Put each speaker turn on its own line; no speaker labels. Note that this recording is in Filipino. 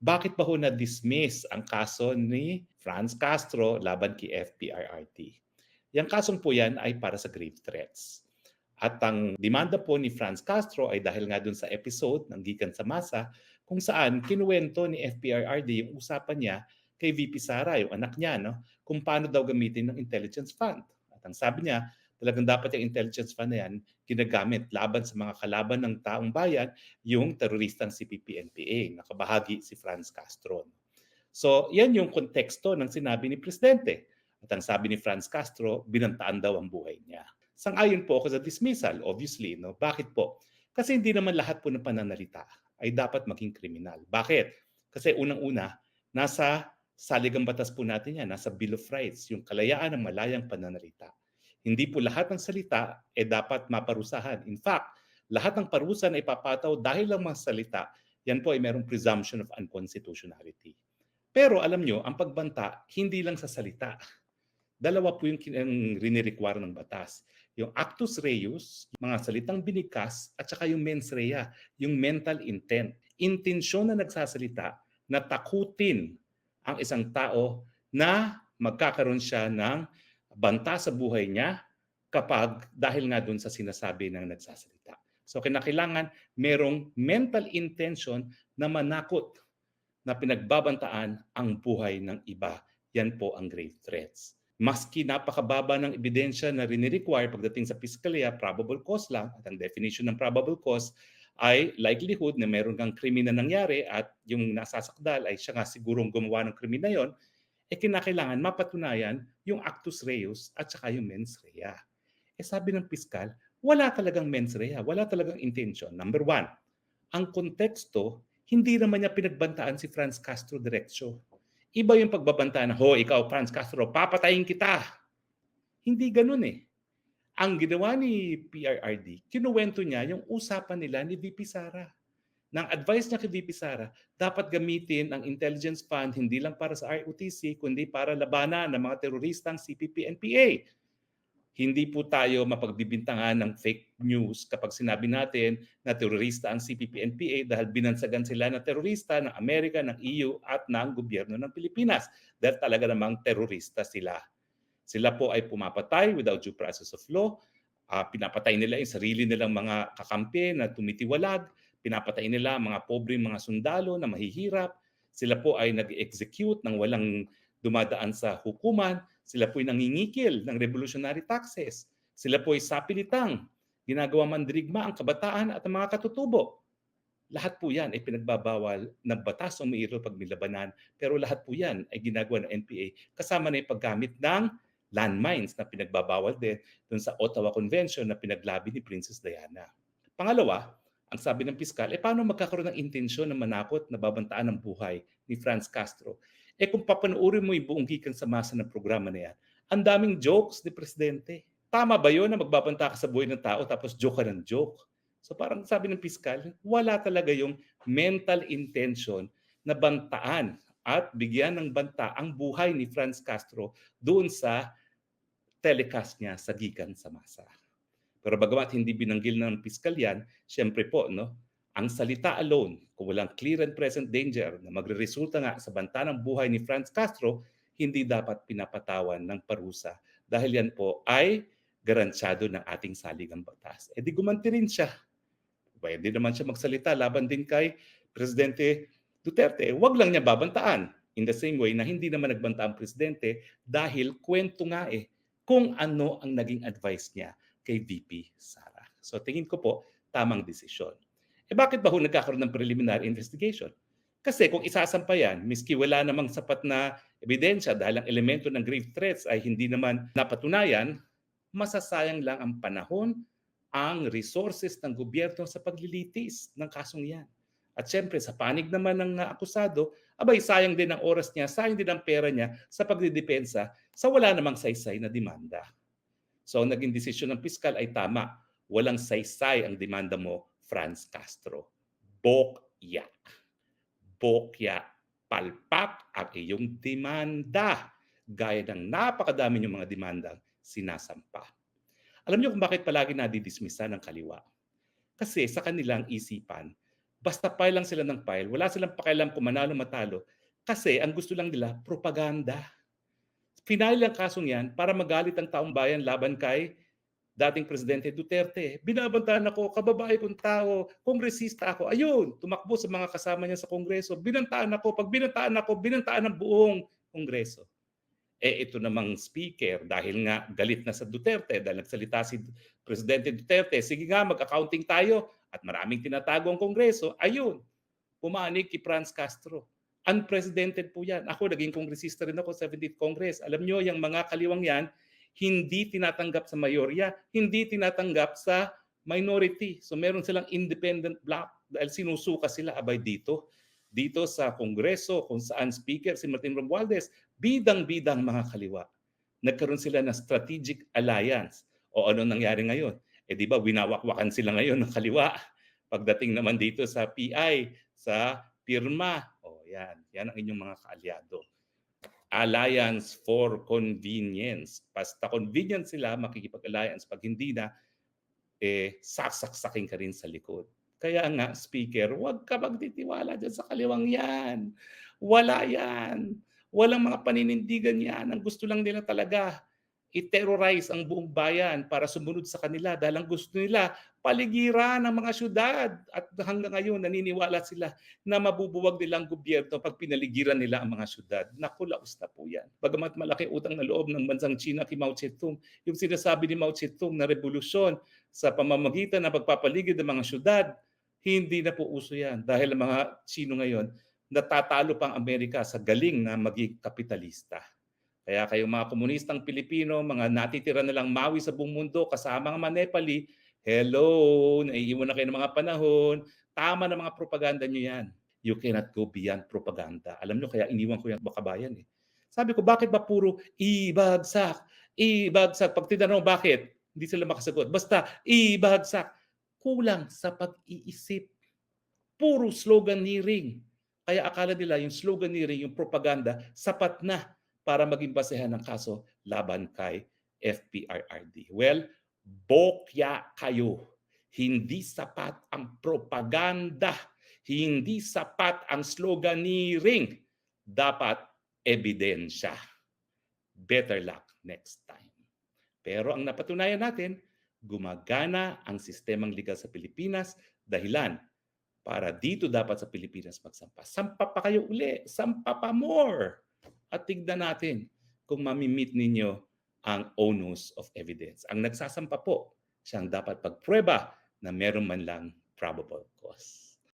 bakit ba ho na-dismiss ang kaso ni Franz Castro laban kay FPRRT? Yang kasong po yan ay para sa grave threats. At ang demanda po ni Franz Castro ay dahil nga dun sa episode ng Gikan sa Masa kung saan kinuwento ni FPRRD yung usapan niya kay VP Sara, yung anak niya, no? kung paano daw gamitin ng intelligence fund. At ang sabi niya, talagang dapat yung intelligence fund na yan ginagamit laban sa mga kalaban ng taong bayan, yung teroristang si PPNPA. Nakabahagi si Franz Castro. So, yan yung konteksto ng sinabi ni Presidente. At ang sabi ni Franz Castro, binantaan daw ang buhay niya. Sang-ayon po ako sa dismissal, obviously. No? Bakit po? Kasi hindi naman lahat po ng pananalita ay dapat maging kriminal. Bakit? Kasi unang-una, nasa saligang batas po natin yan, nasa Bill of Rights, yung kalayaan ng malayang pananalita. Hindi po lahat ng salita ay eh dapat maparusahan. In fact, lahat ng parusa na ipapataw dahil lang mga salita, yan po ay merong presumption of unconstitutionality. Pero alam nyo, ang pagbanta, hindi lang sa salita. Dalawa po yung, yung rinirequire ng batas. Yung actus reus, mga salitang binikas, at saka yung mens rea, yung mental intent. Intensyon na nagsasalita na takutin ang isang tao na magkakaroon siya ng banta sa buhay niya kapag dahil nga doon sa sinasabi ng nagsasalita. So kinakailangan merong mental intention na manakot na pinagbabantaan ang buhay ng iba. Yan po ang grave threats. Maski napakababa ng ebidensya na rini-require pagdating sa piskalya, probable cause lang, at ang definition ng probable cause ay likelihood na meron kang krimen na nangyari at yung nasasakdal ay siya nga sigurong gumawa ng krimen na yon, eh kinakailangan mapatunayan yung actus reus at saka yung mens rea. Eh sabi ng piskal, wala talagang mens rea, wala talagang intention. Number one, ang konteksto, hindi naman niya pinagbantaan si Franz Castro Diretsyo. Iba yung pagbabantaan na, ho, ikaw Franz Castro, papatayin kita. Hindi ganun eh ang ginawa ni PRRD, kinuwento niya yung usapan nila ni VP Sara. Nang advice niya kay VP Sara, dapat gamitin ang intelligence fund hindi lang para sa ROTC, kundi para labanan ng mga teroristang CPP-NPA. Hindi po tayo mapagbibintangan ng fake news kapag sinabi natin na terorista ang CPP-NPA dahil binansagan sila na terorista ng Amerika, ng EU at ng gobyerno ng Pilipinas dahil talaga namang terorista sila. Sila po ay pumapatay without due process of law. Uh, pinapatay nila yung sarili nilang mga kakampi na tumitiwalag. Pinapatay nila mga pobreng mga sundalo na mahihirap. Sila po ay nag-execute ng walang dumadaan sa hukuman. Sila po ay nangingikil ng revolutionary taxes. Sila po ay sapilitang. Ginagawa mandirigma ang kabataan at ang mga katutubo. Lahat po yan ay pinagbabawal ng batas o mayroon pag milabanan. Pero lahat po yan ay ginagawa ng NPA kasama na yung paggamit ng landmines na pinagbabawal din dun sa Ottawa Convention na pinaglabi ni Princess Diana. Pangalawa, ang sabi ng piskal, eh paano magkakaroon ng intensyon na manakot na babantaan ang buhay ni Franz Castro? Eh kung papanoorin mo yung buong gikan sa masa ng programa na yan, ang daming jokes ni Presidente. Tama ba yun na magbabanta ka sa buhay ng tao tapos joke ka ng joke? So parang sabi ng piskal, wala talaga yung mental intention na bantaan at bigyan ng banta ang buhay ni Franz Castro doon sa telecast niya sa Gikan sa Masa. Pero bagamat hindi binanggil ng piskal yan, syempre po, no, ang salita alone, kung walang clear and present danger na magre-resulta nga sa banta ng buhay ni Franz Castro, hindi dapat pinapatawan ng parusa dahil yan po ay garansyado ng ating saligang batas. E di gumanti rin siya. Pwede naman siya magsalita laban din kay Presidente Duterte, wag lang niya babantaan. In the same way na hindi naman nagbanta ang presidente dahil kwento nga eh kung ano ang naging advice niya kay VP Sara. So tingin ko po, tamang desisyon. Eh bakit ba ho nagkakaroon ng preliminary investigation? Kasi kung isasampa yan, miski wala namang sapat na ebidensya dahil ang elemento ng grave threats ay hindi naman napatunayan, masasayang lang ang panahon, ang resources ng gobyerno sa paglilitis ng kasong yan. At syempre, sa panig naman ng akusado, abay, sayang din ang oras niya, sayang din ang pera niya sa pagdidepensa sa wala namang saysay na demanda. So, ang naging desisyon ng piskal ay tama. Walang saysay ang demanda mo, Franz Castro. Bokya. Bokya. Palpak ang iyong demanda. Gaya ng napakadami yung mga demandang sinasampa. Alam niyo kung bakit palagi nadidismisa ng kaliwa? Kasi sa kanilang isipan, basta file lang sila ng file, wala silang pakialam kung manalo matalo kasi ang gusto lang nila propaganda. Final ang kasong yan para magalit ang taong bayan laban kay dating Presidente Duterte. Binabantaan ako, kababae kong tao, kongresista ako. Ayun, tumakbo sa mga kasama niya sa kongreso. Binantaan ako. Pag binantaan ako, binantaan ng buong kongreso. Eh ito namang speaker, dahil nga galit na sa Duterte, dahil nagsalita si Presidente Duterte, sige nga, mag-accounting tayo at maraming tinatago ang kongreso. Ayun, pumanig kay Franz Castro. Unprecedented po yan. Ako, naging kongresista rin ako sa 17th Congress. Alam nyo, yung mga kaliwang yan, hindi tinatanggap sa mayorya, hindi tinatanggap sa minority. So meron silang independent block dahil sinusuka sila abay dito. Dito sa Kongreso, kung saan speaker si Martin Romualdez, bidang-bidang mga kaliwa. Nagkaroon sila ng strategic alliance. O ano nangyari ngayon? Eh di ba winawakwakan sila ngayon ng kaliwa. Pagdating naman dito sa PI, sa pirma, yan, yan ang inyong mga kaalyado alliance for convenience. Basta convenient sila, makikipag-alliance. Pag hindi na, eh, saksaksakin ka rin sa likod. Kaya nga, speaker, huwag ka magtitiwala dyan sa kaliwang yan. Wala yan. Walang mga paninindigan yan. Ang gusto lang nila talaga, i-terrorize ang buong bayan para sumunod sa kanila dahil ang gusto nila paligiran ng mga syudad at hanggang ngayon naniniwala sila na mabubuwag nilang gobyerno pag pinaligiran nila ang mga syudad. Naku, laos na po yan. Bagamat malaki utang na loob ng bansang China kay Mao Zedong, yung sinasabi ni Mao Zedong na revolusyon sa pamamagitan ng pagpapaligid ng mga syudad, hindi na po uso yan dahil ang mga Chino ngayon natatalo pang Amerika sa galing na maging kapitalista. Kaya kayong mga komunistang Pilipino, mga natitira na lang mawi sa buong mundo, kasama ang mga Nepali, hello, naiiwan na kayo ng mga panahon, tama na mga propaganda nyo yan. You cannot go beyond propaganda. Alam nyo, kaya iniwan ko yung bakabayan eh. Sabi ko, bakit ba puro ibagsak, ibagsak? Pag tinanong bakit, hindi sila makasagot. Basta, ibagsak. Kulang sa pag-iisip. Puro sloganeering. Kaya akala nila yung sloganeering, yung propaganda, sapat na para maging basehan ng kaso laban kay FPRRD. Well, bokya kayo. Hindi sapat ang propaganda. Hindi sapat ang sloganeering. Dapat ebidensya. Better luck next time. Pero ang napatunayan natin, gumagana ang sistemang legal sa Pilipinas dahilan para dito dapat sa Pilipinas magsampa. Sampa pa kayo uli. Sampa pa more at tignan natin kung mamimit ninyo ang onus of evidence. Ang nagsasampa po, siyang dapat pagprueba na meron man lang probable cause.